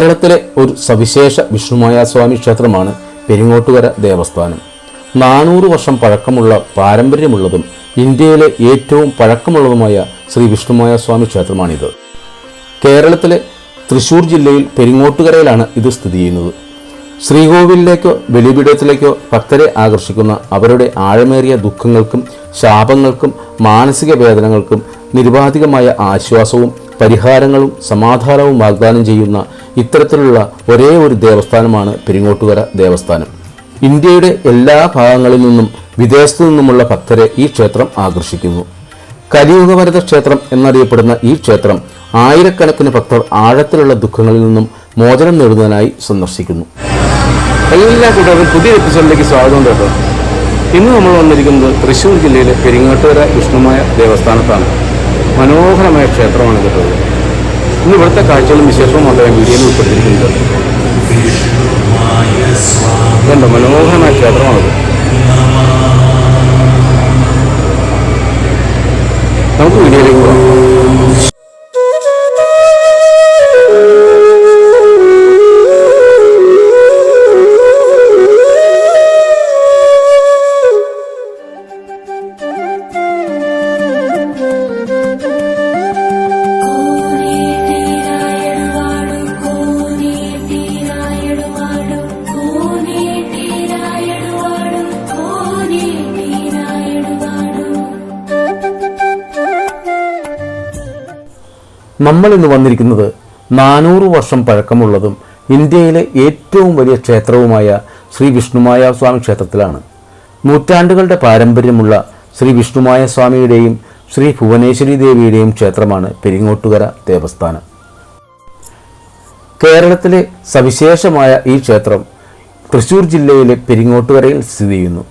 കേരളത്തിലെ ഒരു സവിശേഷ വിഷ്ണുമായ സ്വാമി ക്ഷേത്രമാണ് പെരിങ്ങോട്ടുകര ദേവസ്ഥാനം. നാനൂറ് വർഷം പഴക്കമുള്ള പാരമ്പര്യമുള്ളതും ഇന്ത്യയിലെ ഏറ്റവും പഴക്കമുള്ളതുമായ ശ്രീ വിഷ്ണുമായ സ്വാമി ക്ഷേത്രമാണിത്. കേരളത്തിലെ തൃശൂർ ജില്ലയിൽ പെരിങ്ങോട്ടുകരയിലാണ് ഇത് സ്ഥിതി ചെയ്യുന്നത്. ശ്രീകോവിലിലേക്കോ ബലിപീഠത്തിലേക്കോ ഭക്തരെ ആകർഷിക്കുന്ന അവരുടെ ആഴമേറിയ ദുഃഖങ്ങൾക്കും ശാപങ്ങൾക്കും മാനസിക വേദനകൾക്കും നിരുപാധികമായ ആശ്വാസവും പരിഹാരങ്ങളും സമാധാനവും വാഗ്ദാനം ചെയ്യുന്ന ഇത്തരത്തിലുള്ള ഒരേ ഒരു ദേവസ്ഥാനമാണ് പെരിങ്ങോട്ടുകര ദേവസ്ഥാനം. ഇന്ത്യയുടെ എല്ലാ ഭാഗങ്ങളിൽ നിന്നും വിദേശത്തു നിന്നുമുള്ള ഭക്തരെ ഈ ക്ഷേത്രം ആകർഷിക്കുന്നു. കലിയുഗവരത ക്ഷേത്രം എന്നറിയപ്പെടുന്ന ഈ ക്ഷേത്രം ആയിരക്കണക്കിന് ഭക്തർ ആഴത്തിലുള്ള ദുഃഖങ്ങളിൽ നിന്നും മോചനം നേടുന്നതിനായി സന്ദർശിക്കുന്നു. എല്ലാ കൂട്ടുകാർക്കും പുതിയ എപ്പിസോഡിലേക്ക് സ്വാഗതം കേട്ടോ. ഇന്ന് നമ്മൾ വന്നിരിക്കുന്നത് തൃശ്ശൂർ ജില്ലയിലെ പെരിങ്ങാട്ടുകര വിഷ്ണുമായ ദേവസ്ഥാനത്താണ്. മനോഹരമായ ക്ഷേത്രമാണ് കേട്ടത് ഇന്ന് ഇവിടുത്തെ കാഴ്ചകളും വിശേഷവും അദ്ദേഹം വീഡിയോയിൽ ഉൾപ്പെടുത്തിയിരിക്കുന്നത് ഇതുണ്ട്? മനോഹരമായ ക്ഷേത്രമാണത്. നമുക്ക് വീഡിയോയിലേക്ക് പോകാം. നമ്മൾ ഇന്ന് വന്നിരിക്കുന്നത് നാനൂറ് വർഷം പഴക്കമുള്ളതും ഇന്ത്യയിലെ ഏറ്റവും വലിയ ക്ഷേത്രവുമായ ശ്രീ വിഷ്ണുമായ സ്വാമി ക്ഷേത്രത്തിലാണ്. നൂറ്റാണ്ടുകളുടെ പാരമ്പര്യമുള്ള ശ്രീ വിഷ്ണുമായ സ്വാമിയുടെയും ശ്രീ ഭുവനേശ്വരി ദേവിയുടെയും ക്ഷേത്രമാണ് പെരിങ്ങോട്ടുകര ദേവസ്ഥാനം. കേരളത്തിലെ സവിശേഷമായ ഈ ക്ഷേത്രം തൃശ്ശൂർ ജില്ലയിലെ പെരിങ്ങോട്ടുകരയിൽ സ്ഥിതി ചെയ്യുന്നു.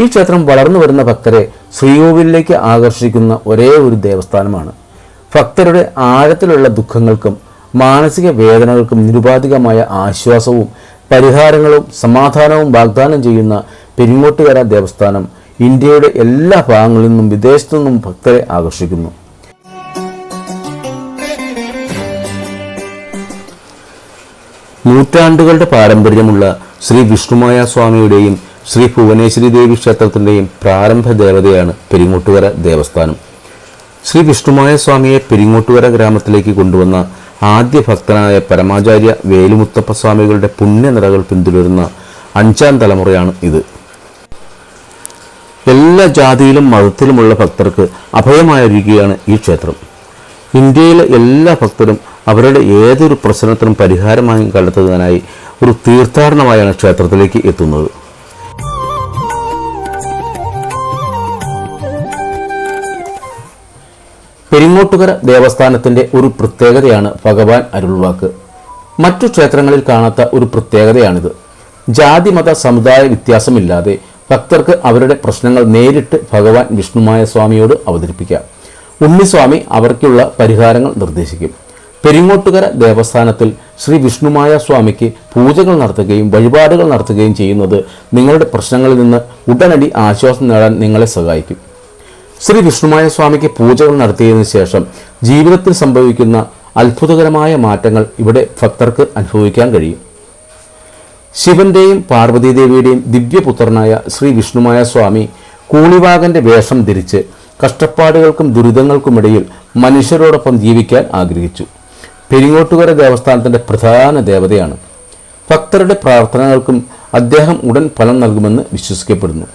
ഈ ക്ഷേത്രം വളർന്നു വരുന്ന ഭക്തരെ ശ്രീകോവിലേക്ക് ആകർഷിക്കുന്ന ഒരേ ഒരു ദേവസ്ഥാനമാണ്. ഭക്തരുടെ ആഴത്തിലുള്ള ദുഃഖങ്ങൾക്കും മാനസിക വേദനകൾക്കും നിരുപാധികമായ ആശ്വാസവും പരിഹാരങ്ങളും സമാധാനവും വാഗ്ദാനം ചെയ്യുന്ന പെരിങ്ങോട്ടുകര ദേവസ്ഥാനം ഇന്ത്യയുടെ എല്ലാ ഭാഗങ്ങളിൽ നിന്നും വിദേശത്തു നിന്നും ഭക്തരെ ആകർഷിക്കുന്നു. നൂറ്റാണ്ടുകളുടെ പാരമ്പര്യമുള്ള ശ്രീ വിഷ്ണുമായ സ്വാമിയുടെയും ശ്രീ ഭുവനേശ്വരി ദേവി ക്ഷേത്രത്തിന്റെയും പ്രാരംഭ ദേവതയാണ് പെരിങ്ങോട്ടുകര ദേവസ്ഥാനം. ശ്രീ വിഷ്ണുമായ സ്വാമിയെ പെരിങ്ങോട്ടുവര ഗ്രാമത്തിലേക്ക് കൊണ്ടുവന്ന ആദ്യ ഭക്തനായ പരമാചാര്യ വേലുമുത്തപ്പ സ്വാമികളുടെ പുണ്യനിറകൾ പിന്തുടരുന്ന അഞ്ചാം തലമുറയാണ് ഇത്. എല്ലാ ജാതിയിലും മതത്തിലുമുള്ള ഭക്തർക്ക് അഭയമായിരിക്കുകയാണ് ഈ ക്ഷേത്രം. ഇന്ത്യയിലെ എല്ലാ ഭക്തരും അവരുടെ ഏതൊരു പ്രശ്നത്തിനും പരിഹാരമായി കണ്ടെത്തുന്നതിനായി ഒരു തീർത്ഥാടനമായാണ് ക്ഷേത്രത്തിലേക്ക് എത്തുന്നത്. പെരിങ്ങോട്ടുകര ദേവസ്ഥാനത്തിന്റെ ഒരു പ്രത്യേകതയാണ് ഭഗവാൻ അരുൾവാക്ക്. മറ്റു ക്ഷേത്രങ്ങളിൽ കാണാത്ത ഒരു പ്രത്യേകതയാണിത്. ജാതി മത സമുദായ വ്യത്യാസമില്ലാതെ ഭക്തർക്ക് അവരുടെ പ്രശ്നങ്ങൾ നേരിട്ട് ഭഗവാൻ വിഷ്ണുമായ സ്വാമിയോട് അവതരിപ്പിക്കാം. ഉണ്ണിസ്വാമി അവർക്കുള്ള പരിഹാരങ്ങൾ നിർദ്ദേശിക്കും. പെരിങ്ങോട്ടുകര ദേവസ്ഥാനത്തിൽ ശ്രീ വിഷ്ണുമായ സ്വാമിക്ക് പൂജകൾ നടത്തുകയും വഴിപാടുകൾ നടത്തുകയും ചെയ്യുന്നത് നിങ്ങളുടെ പ്രശ്നങ്ങളിൽ നിന്ന് ഉടനടി ആശ്വാസം നേടാൻ നിങ്ങളെ സഹായിക്കും. ശ്രീ വിഷ്ണുമായ സ്വാമിക്ക് പൂജകൾ നടത്തിയതിനു ശേഷം ജീവിതത്തിൽ സംഭവിക്കുന്ന അത്ഭുതകരമായ മാറ്റങ്ങൾ ഇവിടെ ഭക്തർക്ക് അനുഭവിക്കാൻ കഴിയും. ശിവന്റെയും പാർവതീദേവിയുടെയും ദിവ്യപുത്രനായ ശ്രീ വിഷ്ണുമായ സ്വാമി കൂളിവാകന്റെ വേഷം ധരിച്ച് കഷ്ടപ്പാടുകൾക്കും ദുരിതങ്ങൾക്കുമിടയിൽ മനുഷ്യരോടൊപ്പം ജീവിക്കാൻ ആഗ്രഹിച്ചു. പെരിങ്ങോട്ടുകര ദേവസ്ഥാനത്തിന്റെ പ്രധാന ദേവതയാണ്. ഭക്തരുടെ പ്രാർത്ഥനകൾക്കും അദ്ദേഹം ഉടൻ ഫലം നൽകുമെന്ന് വിശ്വസിക്കപ്പെടുന്നു.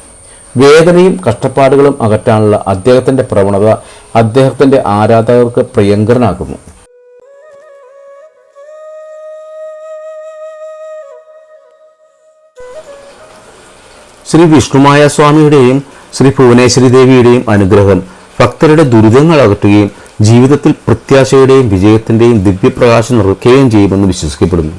വേദനയും കഷ്ടപ്പാടുകളും അകറ്റാനുള്ള അദ്ദേഹത്തിന്റെ പ്രവണത അദ്ദേഹത്തിന്റെ ആരാധകർക്ക് പ്രിയങ്കരനാകുന്നു. ശ്രീ വിഷ്ണുമായ സ്വാമിയുടെയും ശ്രീ ഭുവനേശ്വരി ദേവിയുടെയും അനുഗ്രഹം ഭക്തരുടെ ദുരിതങ്ങൾ അകറ്റുകയും ജീവിതത്തിൽ പ്രത്യാശയുടെയും വിജയത്തിന്റെയും ദിവ്യപ്രകാശം നിറയ്ക്കുകയും ചെയ്യുമെന്ന് വിശ്വസിക്കപ്പെടുന്നു.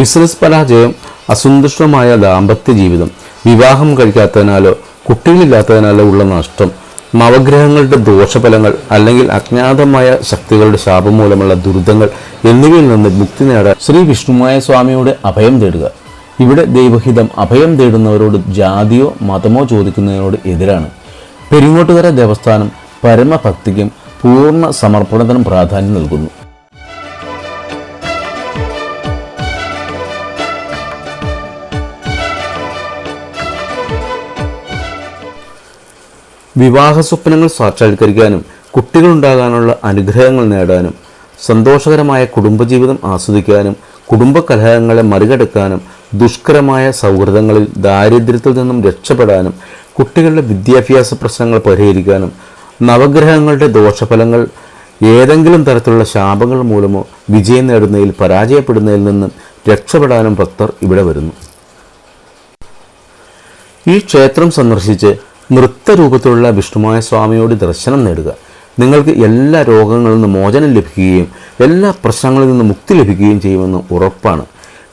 ബിസിനസ് പരാജയം അസന്തുഷ്ടമായ ദാമ്പത്യ ജീവിതം. വിവാഹം കഴിക്കാത്തതിനാലോ കുട്ടികളില്ലാത്തതിനാലോ ഉള്ള നഷ്ടം നവഗ്രഹങ്ങളുടെ ദോഷഫലങ്ങൾ അല്ലെങ്കിൽ അജ്ഞാതമായ ശക്തികളുടെ ശാപം മൂലമുള്ള ദുരിതങ്ങൾ എന്നിവയിൽ നിന്ന് മുക്തി നേടാൻ ശ്രീ വിഷ്ണുമായ സ്വാമിയോട് അഭയം തേടുക. ഇവിടെ ദൈവഹിതം അഭയം തേടുന്നവരോട് ജാതിയോ മതമോ ചോദിക്കുന്നതിനോട് എതിരാണ്. പെരിങ്ങോട്ടുകര ദേവസ്ഥാനം പരമഭക്തിക്കും പൂർണ സമർപ്പണത്തിനും പ്രാധാന്യം നൽകുന്നു. വിവാഹ സ്വപ്നങ്ങൾ സാക്ഷാത്കരിക്കാനും കുട്ടികളുണ്ടാകാനുള്ള അനുഗ്രഹങ്ങൾ നേടാനും സന്തോഷകരമായ കുടുംബജീവിതം ആസ്വദിക്കാനും കുടുംബ കലഹങ്ങളെ മറികടക്കാനും ദുഷ്കരമായ സൗഹൃദങ്ങളിൽ ദാരിദ്ര്യത്തിൽ നിന്നും രക്ഷപ്പെടാനും കുട്ടികളുടെ വിദ്യാഭ്യാസ പ്രശ്നങ്ങൾ പരിഹരിക്കാനും നവഗ്രഹങ്ങളുടെ ദോഷഫലങ്ങൾ ഏതെങ്കിലും തരത്തിലുള്ള ശാപങ്ങൾ മൂലമോ വിജയം നേടുന്നതിൽ പരാജയപ്പെടുന്നതിൽ നിന്നും രക്ഷപ്പെടാനും ഭക്തർ ഇവിടെ വരുന്നു. ഈ ക്ഷേത്രം സന്ദർശിച്ച് നൃത്തരൂപത്തിലുള്ള വിഷ്ണുമായ സ്വാമിയോട് ദർശനം നേടുക. നിങ്ങൾക്ക് എല്ലാ രോഗങ്ങളിൽ നിന്നും മോചനം ലഭിക്കുകയും എല്ലാ പ്രശ്നങ്ങളിൽ നിന്നും മുക്തി ലഭിക്കുകയും ചെയ്യുമെന്ന് ഉറപ്പാണ്.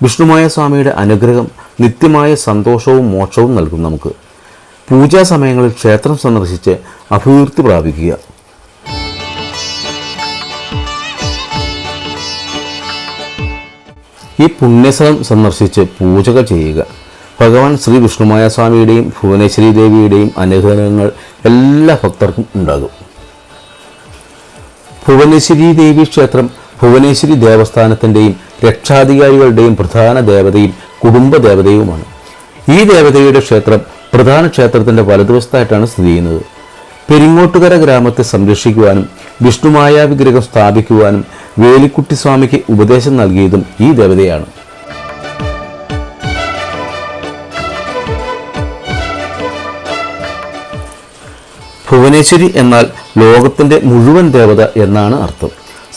വിഷ്ണുമായ സ്വാമിയുടെ അനുഗ്രഹം നിത്യമായ സന്തോഷവും മോക്ഷവും നൽകും നമുക്ക്. പൂജാ സമയങ്ങളിൽ ക്ഷേത്രം സന്ദർശിച്ച് അഭിവൃദ്ധി പ്രാപിക്കുക. ഈ പുണ്യസ്ഥലം സന്ദർശിച്ച് പൂജകൾ ചെയ്യുക. ഭഗവാൻ ശ്രീ വിഷ്ണുമായ സ്വാമിയുടെയും ഭുവനേശ്വരി ദേവിയുടെയും അനുഗ്രഹങ്ങൾ എല്ലാ ഭക്തർക്കും ഉണ്ടാകും. ഭുവനേശ്വരി ദേവി ക്ഷേത്രം ഭുവനേശ്വരി ദേവസ്ഥാനത്തിന്റെയും രക്ഷാധികാരികളുടെയും പ്രധാന ദേവതയും കുടുംബ ദേവതയുമാണ്. ഈ ദേവതയുടെ ക്ഷേത്രം പ്രധാന ക്ഷേത്രത്തിന്റെ വലതുവശത്തായിട്ടാണ് സ്ഥിതി ചെയ്യുന്നത്. പെരിങ്ങോട്ടുകര ഗ്രാമത്തെ സംരക്ഷിക്കുവാനും വിഷ്ണുമായ വിഗ്രഹം സ്ഥാപിക്കുവാനും വേലിക്കുട്ടി സ്വാമിക്ക് ഉപദേശം നൽകിയതും ഈ ദേവതയാണ്. ഭുവനേശ്വരി എന്നാൽ ലോകത്തിന്റെ മുഴുവൻ ദേവത എന്നാണ് അർത്ഥം.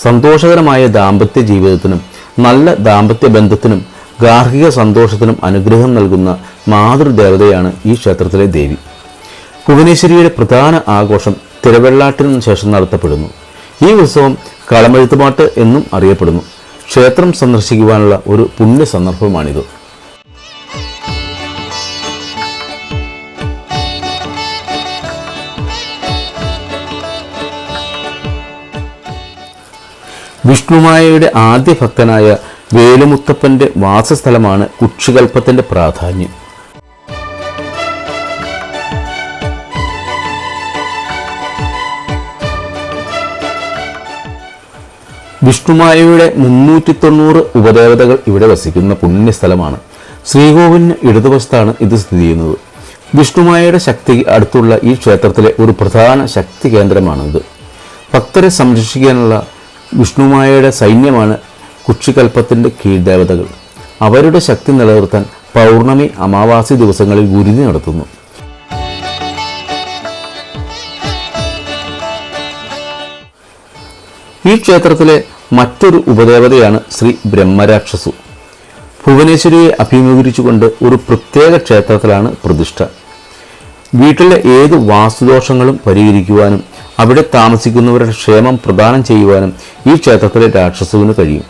സന്തോഷകരമായ ദാമ്പത്യ ജീവിതത്തിനും നല്ല ദാമ്പത്യ ബന്ധത്തിനും ഗാർഹിക സന്തോഷത്തിനും അനുഗ്രഹം നൽകുന്ന മാതൃദേവതയാണ് ഈ ക്ഷേത്രത്തിലെ ദേവി. ഭുവനേശ്വരിയുടെ പ്രധാന ആഘോഷം തിരവെള്ളാട്ടിനു ശേഷം നടത്തപ്പെടുന്നു. ഈ ഉത്സവം കളമെഴുത്തുപാട്ട് എന്നും അറിയപ്പെടുന്നു. ക്ഷേത്രം സന്ദർശിക്കുവാനുള്ള ഒരു പുണ്യ സന്ദർഭമാണിത്. വിഷ്ണുമായയുടെ ആദ്യ ഭക്തനായ വേലുമുത്തപ്പന്റെ വാസസ്ഥലമാണ് കുക്ഷികൽപ്പത്തിന്റെ പ്രാധാന്യം. വിഷ്ണുമായയുടെ മുന്നൂറ്റി തൊണ്ണൂറ് ഉപദേവതകൾ ഇവിടെ വസിക്കുന്ന പുണ്യസ്ഥലമാണ്. ശ്രീകോവിലിന് ഇടതുവശത്താണ് ഇത് സ്ഥിതി ചെയ്യുന്നത്. വിഷ്ണുമായയുടെ ശക്തി അടുത്തുള്ള ഈ ക്ഷേത്രത്തിലെ ഒരു പ്രധാന ശക്തി കേന്ദ്രമാണിത്. ഭക്തരെ സംരക്ഷിക്കാനുള്ള വിഷ്ണുമായയുടെ സൈന്യമാണ് കുക്ഷികൽപ്പത്തിന്റെ കീഴ്ദേവതകൾ. അവരുടെ ശക്തി നിലനിർത്താൻ പൗർണമി അമാവാസി ദിവസങ്ങളിൽ ഗുരുതി നടത്തുന്നു. ഈ ക്ഷേത്രത്തിലെ മറ്റൊരു ഉപദേവതയാണ് ശ്രീ ബ്രഹ്മരാക്ഷസു. ഭുവനേശ്വരിയെ അഭിമുഖീകരിച്ചുകൊണ്ട് ഒരു പ്രത്യേക ക്ഷേത്രത്തിലാണ് പ്രതിഷ്ഠ. വീട്ടിലെ ഏത് വാസ്തുദോഷങ്ങളും പരിഹരിക്കുവാനും അവിടെ താമസിക്കുന്നവരുടെ ക്ഷേമം പ്രദാനം ചെയ്യുവാനും ഈ ക്ഷേത്രത്തിലെ രാക്ഷസുവിന് കഴിയും.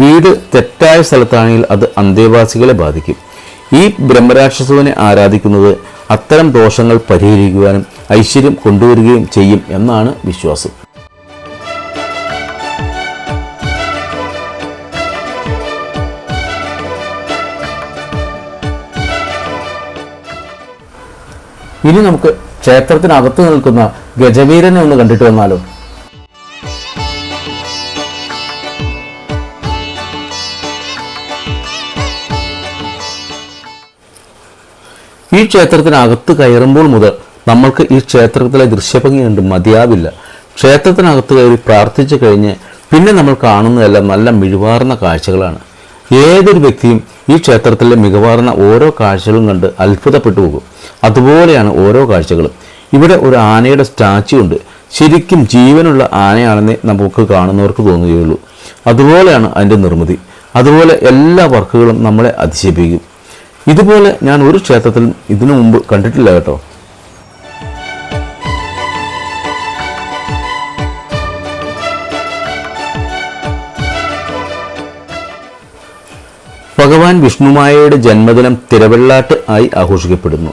വീട് തെറ്റായ സ്ഥലത്താണെങ്കിൽ അത് അന്തേവാസികളെ ബാധിക്കും. ഈ ബ്രഹ്മരാക്ഷസുവിനെ ആരാധിക്കുന്നത് അത്തരം ദോഷങ്ങൾ പരിഹരിക്കുവാനും ഐശ്വര്യം കൊണ്ടുവരികയും ചെയ്യും എന്നാണ് വിശ്വാസം. ഇനി നമുക്ക് ക്ഷേത്രത്തിനകത്ത് നിൽക്കുന്ന ഗജവീരനെ ഒന്ന് കണ്ടിട്ട് വന്നാലോ? ഈ ക്ഷേത്രത്തിനകത്ത് കയറുമ്പോൾ മുതൽ നമ്മൾക്ക് ഈ ക്ഷേത്രത്തിലെ ദൃശ്യഭംഗി കണ്ട് മതിയാവില്ല. ക്ഷേത്രത്തിനകത്ത് കയറി പ്രാർത്ഥിച്ചു കഴിഞ്ഞ് പിന്നെ നമ്മൾ കാണുന്നതെല്ലാം നല്ല മിഴിവാർന്ന കാഴ്ചകളാണ്. ഏതൊരു വ്യക്തിയും ഈ ക്ഷേത്രത്തിലെ മികവാർന്ന ഓരോ കാഴ്ചകളും കണ്ട് അത്ഭുതപ്പെട്ടു പോകും. അതുപോലെയാണ് ഓരോ കാഴ്ചകളും. ഇവിടെ ഒരു ആനയുടെ സ്റ്റാച്ചു ഉണ്ട്. ശരിക്കും ജീവനുള്ള ആനയാണെന്നേ നമുക്ക് കാണുന്നവർക്ക് തോന്നുകയുള്ളൂ. അതുപോലെയാണ് അതിന്റെ നിർമ്മിതി. അതുപോലെ എല്ലാ വർക്കുകളും നമ്മളെ അതിശയിപ്പിക്കും. ഇതുപോലെ ഞാൻ ഒരു ക്ഷേത്രത്തിലും ഇതിനു മുമ്പ് കണ്ടിട്ടില്ല കേട്ടോ. ഭഗവാൻ വിഷ്ണുമായയുടെ ജന്മദിനം തിരവെള്ളാട്ട് ആയി ആഘോഷിക്കപ്പെടുന്നു.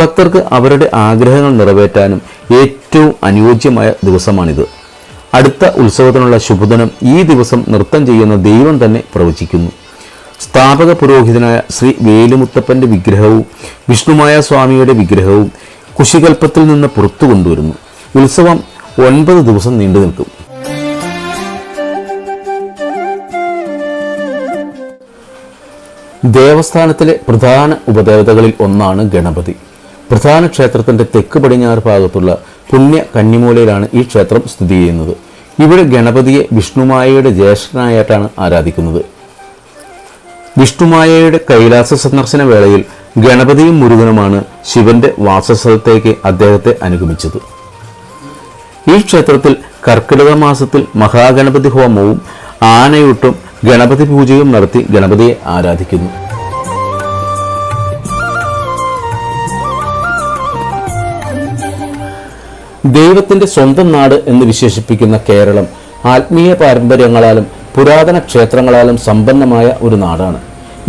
ഭക്തർക്ക് അവരുടെ ആഗ്രഹങ്ങൾ നിറവേറ്റാനും ഏറ്റവും അനുയോജ്യമായ ദിവസമാണിത്. അടുത്ത ഉത്സവത്തിനുള്ള ശുഭദിനം ഈ ദിവസം നൃത്തം ചെയ്യുന്ന ദൈവം തന്നെ പ്രവചിക്കുന്നു. സ്ഥാപക പുരോഹിതനായ ശ്രീ വേലുമുത്തപ്പന്റെ വിഗ്രഹവും വിഷ്ണുമായ സ്വാമിയുടെ വിഗ്രഹവും കുശികൽപ്പത്തിൽ നിന്ന് പുറത്തു കൊണ്ടുവരുന്നു. ഉത്സവം ഒൻപത് ദിവസം നീണ്ടു നിൽക്കും. ദേവസ്ഥാനത്തിലെ പ്രധാന ഉപദേവതകളിൽ ഒന്നാണ് ഗണപതി. പ്രധാന ക്ഷേത്രത്തിന്റെ തെക്ക് പടിഞ്ഞാറ് ഭാഗത്തുള്ള പുണ്യ കന്നിമൂലയിലാണ് ഈ ക്ഷേത്രം സ്ഥിതി ചെയ്യുന്നത്. ഇവിടെ ഗണപതിയെ വിഷ്ണുമായയുടെ ജ്യേഷ്ഠനായിട്ടാണ് ആരാധിക്കുന്നത്. വിഷ്ണുമായയുടെ കൈലാസ സന്ദർശന വേളയിൽ ഗണപതിയും മുരുകനുമാണ് ശിവന്റെ വാസസ്ഥലത്തേക്ക് അദ്ദേഹത്തെ അനുഗമിച്ചത്. ഈ ക്ഷേത്രത്തിൽ കർക്കിടക മാസത്തിൽ മഹാഗണപതി ഹോമവും ആനയൂട്ടും ഗണപതി പൂജയും നടത്തി ഗണപതിയെ ആരാധിക്കുന്നു. ദൈവത്തിന്റെ സ്വന്തം നാട് എന്ന് വിശേഷിപ്പിക്കുന്ന കേരളം ആത്മീയ പാരമ്പര്യങ്ങളാലും പുരാതന ക്ഷേത്രങ്ങളാലും സമ്പന്നമായ ഒരു നാടാണ്.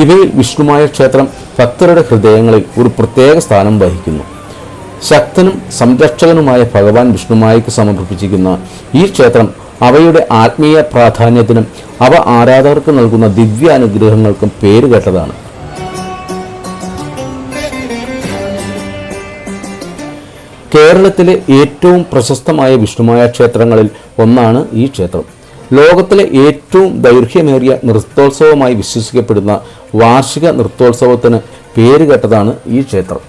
ഇവയിൽ വിഷ്ണുമായ ക്ഷേത്രം ഭക്തരുടെ ഹൃദയങ്ങളിൽ ഒരു പ്രത്യേക സ്ഥാനം വഹിക്കുന്നു. ശക്തനും സംരക്ഷകനുമായ ഭഗവാൻ വിഷ്ണുമായിക്ക് സമർപ്പിച്ചിരിക്കുന്ന ഈ ക്ഷേത്രം അവയുടെ ആത്മീയ പ്രാധാന്യത്തിനും അവ ആരാധകർക്ക് നൽകുന്ന ദിവ്യാനുഗ്രഹങ്ങൾക്കും പേരുകേട്ടതാണ്. കേരളത്തിലെ ഏറ്റവും പ്രശസ്തമായ വിഷ്ണുമായ ക്ഷേത്രങ്ങളിൽ ഒന്നാണ് ഈ ക്ഷേത്രം. ലോകത്തിലെ ഏറ്റവും ദൈർഘ്യമേറിയ നൃത്തോത്സവമായി വിശ്വസിക്കപ്പെടുന്ന വാർഷിക നൃത്തോത്സവത്തിന് പേരുകേട്ടതാണ് ഈ ക്ഷേത്രം.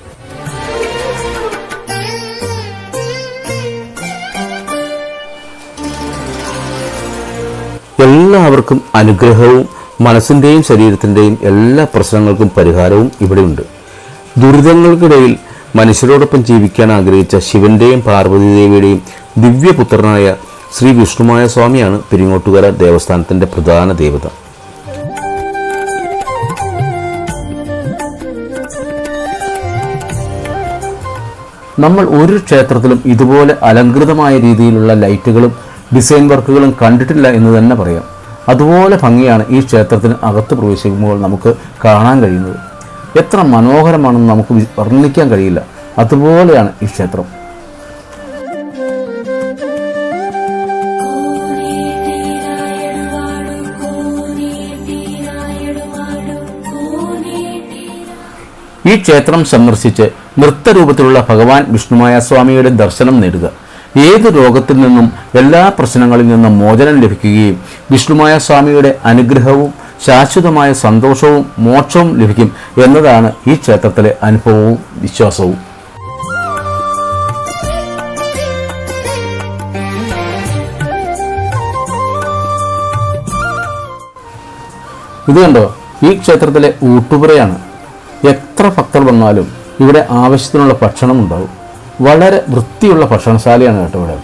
എല്ലാവർക്കും അനുഗ്രഹവും മനസ്സിന്റെയും ശരീരത്തിന്റെയും എല്ലാ പ്രശ്നങ്ങൾക്കും പരിഹാരവും ഇവിടെയുണ്ട്. ദുരിതങ്ങൾക്കിടയിൽ മനുഷ്യരോടൊപ്പം ജീവിക്കാൻ ആഗ്രഹിച്ച ശിവന്റെയും പാർവതീദേവിയുടെയും ദിവ്യപുത്രനായ ശ്രീ വിഷ്ണുമായ സ്വാമിയാണ് പെരിങ്ങോട്ടുകര ദേവസ്ഥാനത്തിന്റെ പ്രധാന ദേവത. നമ്മൾ ഒരു ക്ഷേത്രത്തിലും ഇതുപോലെ അലങ്കൃതമായ രീതിയിലുള്ള ലൈറ്റുകളും ഡിസൈൻ വർക്കുകളും കണ്ടിട്ടില്ല എന്ന് തന്നെ പറയാം. അതുപോലെ ഭംഗിയാണ് ഈ ക്ഷേത്രത്തിന് അകത്ത് പ്രവേശിക്കുമ്പോൾ നമുക്ക് കാണാൻ കഴിയുന്നത്. എത്ര മനോഹരമാണെന്ന് നമുക്ക് വർണിക്കാൻ കഴിയില്ല. അതുപോലെയാണ് ഈ ക്ഷേത്രം. ഈ ക്ഷേത്രം സന്ദർശിച്ച് നൃത്തരൂപത്തിലുള്ള ഭഗവാൻ വിഷ്ണുമായ സ്വാമിയുടെ ദർശനം നേടുക. ഏത് രോഗത്തിൽ നിന്നും എല്ലാ പ്രശ്നങ്ങളിൽ നിന്നും മോചനം ലഭിക്കുകയും വിഷ്ണുമായ സ്വാമിയുടെ അനുഗ്രഹവും ശാശ്വതമായ സന്തോഷവും മോക്ഷവും ലഭിക്കും എന്നതാണ് ഈ ക്ഷേത്രത്തിലെ അനുഭവവും വിശ്വാസവും. ഇത് കണ്ടോ? ഈ ക്ഷേത്രത്തിലെ ഊട്ടുപുരയാണ്. എത്ര ഭക്തർ വന്നാലും ഇവിടെ ആവശ്യത്തിനുള്ള ഭക്ഷണം ഉണ്ടാവും. വളരെ വൃത്തിയുള്ള ഭക്ഷണശാലയാണ് കേട്ടോ ഇവിടെ.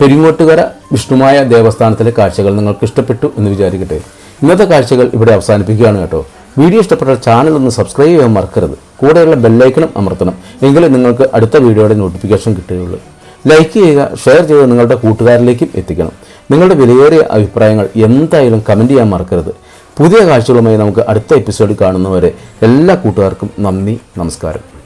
പെരിങ്ങോട്ടുകര വിഷ്ണുമായ ദേവസ്ഥാനത്തിലെ കാഴ്ചകൾ നിങ്ങൾക്ക് ഇഷ്ടപ്പെട്ടു എന്ന് വിചാരിക്കട്ടെ. ഇന്നത്തെ കാഴ്ചകൾ ഇവിടെ അവസാനിപ്പിക്കുകയാണ് കേട്ടോ. വീഡിയോ ഇഷ്ടപ്പെട്ട ചാനൽ ഒന്ന് സബ്സ്ക്രൈബ് ചെയ്യാൻ മറക്കരുത്. കൂടെയുള്ള ബെല്ലൈക്കണും അമർത്തണം. എങ്കിലേ നിങ്ങൾക്ക് അടുത്ത വീഡിയോയുടെ നോട്ടിഫിക്കേഷൻ കിട്ടുകയുള്ളൂ. ലൈക്ക് ചെയ്യുക ഷെയർ ചെയ്ത് നിങ്ങളുടെ കൂട്ടുകാരിലേക്കും എത്തിക്കണം. നിങ്ങളുടെ വിലയേറിയ അഭിപ്രായങ്ങൾ എന്തായാലും കമന്റ് ചെയ്യാൻ മറക്കരുത്. പുതിയ കാഴ്ചകളുമായി നമുക്ക് അടുത്ത എപ്പിസോഡിൽ കാണുന്നവരെ എല്ലാ കൂട്ടുകാർക്കും നന്ദി നമസ്കാരം.